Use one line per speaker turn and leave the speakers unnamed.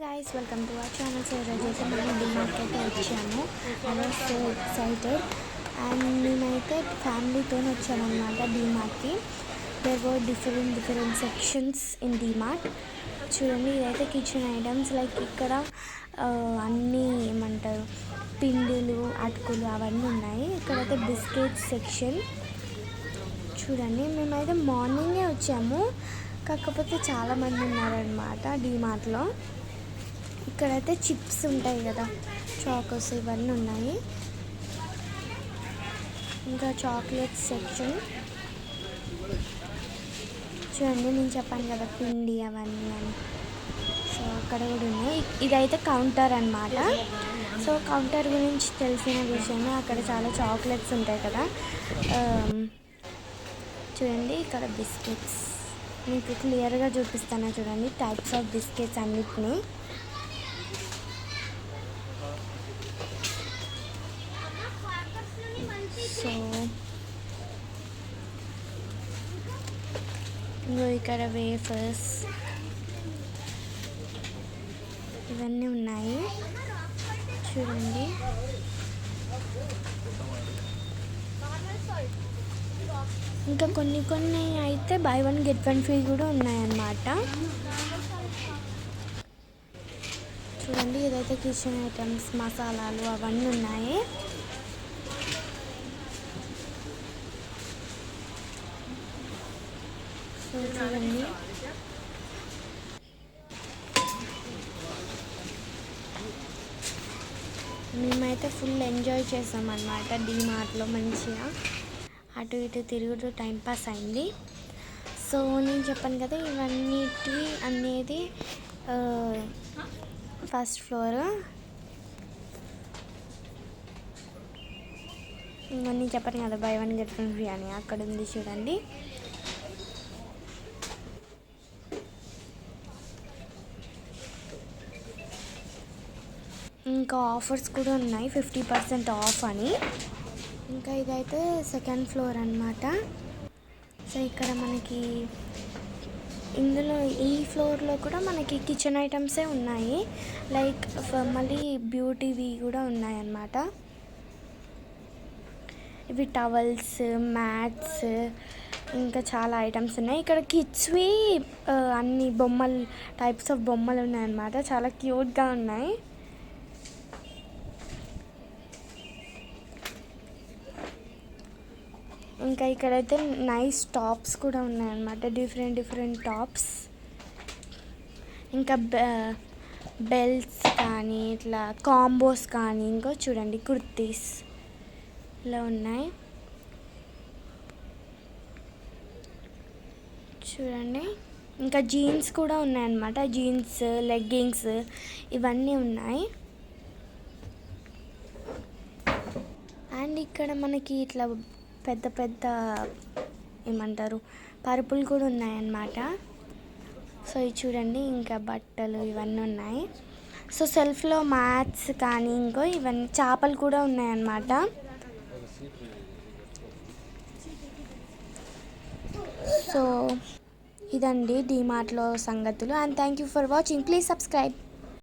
Guys welcome to our channel so ఈరోజు అయితే మనం డిమార్ట్ అయితే వచ్చాము. ఐ సో ఎక్సైటెడ్ అండ్ మేమైతే ఫ్యామిలీతో వచ్చామన్నమాట డిమార్ట్కి there were different different sections in DMart చూడండి ఇదైతే కిచెన్ ఐటమ్స్ లైక్ ఇక్కడ అన్నీ ఏమంటారు పిండిలు అటుకులు అవన్నీ ఉన్నాయి. ఇక్కడైతే బిస్కెట్ సెక్షన్ చూడండి మేమైతే మార్నింగే వచ్చాము. కాకపోతే చాలామంది ఉన్నారనమాట డీమార్ట్లో ఇక్కడైతే చిప్స్ ఉంటాయి కదా చాకోస్ ఇవన్నీ ఉన్నాయి. ఇంకా చాక్లెట్ సెక్షన్. చూడండి నేను చెప్పాను కదా పిండి అవన్నీ అని. సో అక్కడ కూడా ఉన్నాయి. ఇదైతే కౌంటర్ అన్నమాట. సో కౌంటర్ గురించి తెలిసిన విషయమే అక్కడ చాలా చాక్లెట్స్ ఉంటాయి కదా. చూడండి ఇక్కడ బిస్కెట్స్. మీకు క్లియర్గా చూపిస్తాను చూడండి టైప్స్ ఆఫ్ బిస్కెట్స్ అన్నిటిని సో ఇంకో ఇక్కడ వేఫర్స్ ఇవన్నీ ఉన్నాయి. చూడండి. ఇంకా కొన్ని కొన్ని అయితే buy one get one free కూడా ఉన్నాయన్నమాట. చూడండి ఏదైతే కిచెన్ ఐటమ్స్ మసాలాలు అవన్నీ ఉన్నాయి. చూడండి. మేమైతే ఫుల్ ఎంజాయ్ చేసాం అనమాట డీమార్ట్లో మంచిగా. అటు ఇటు తిరుగుతూ టైంపాస్ అయింది. సో నేను చెప్పాను కదా ఇవన్నిటి అనేది ఫస్ట్ ఫ్లోర్. ఇవన్నీ చెప్పాను కదా buy one get one free అని అక్కడ ఉంది చూడండి. ఇంకా ఆఫర్స్ కూడా ఉన్నాయి ఫిఫ్టీ పర్సెంట్ ఆఫ్ అని. ఇంకా ఇదైతే సెకండ్ ఫ్లోర్ అన్నమాట. సో ఇక్కడ మనకి ఇందులో ఈ ఫ్లోర్లో కూడా మనకి కిచెన్ ఐటమ్సే ఉన్నాయి. లైక్ మళ్ళీ బ్యూటీవి కూడా ఉన్నాయి అన్నమాట ఇవి టవల్స్ మ్యాట్స్ ఇంకా చాలా ఐటమ్స్ ఉన్నాయి. ఇక్కడ కిడ్స్వి అన్ని బొమ్మలు టైప్స్ ఆఫ్ బొమ్మలు ఉన్నాయన్నమాట. చాలా క్యూట్గా ఉన్నాయి. ఇంకా ఇక్కడైతే నైస్ టాప్స్ కూడా ఉన్నాయన్నమాట. డిఫరెంట్ డిఫరెంట్ టాప్స్ ఇంకా బెల్ట్స్ కానీ ఇట్లా కాంబోస్ కానీ ఇంకో చూడండి కుర్తీస్ ఇలా ఉన్నాయి. చూడండి. ఇంకా జీన్స్ కూడా ఉన్నాయన్నమాట. జీన్స్ లెగ్గింగ్స్ ఇవన్నీ ఉన్నాయి. అండ్ ఇక్కడ మనకి ఇట్లా పెద్ద పెద్ద ఏమంటారు పరుపులు కూడా ఉన్నాయన్నమాట. సో ఇది చూడండి ఇంకా బట్టలు ఇవన్నీ ఉన్నాయి. సో సెల్ఫ్లో మ్యాట్స్ కానీ ఇంకో ఇవన్నీ చేపలు కూడా ఉన్నాయన్నమాట. సో ఇదండి డిమార్ట్లో సంగతులు. And thank you for watching. Please subscribe.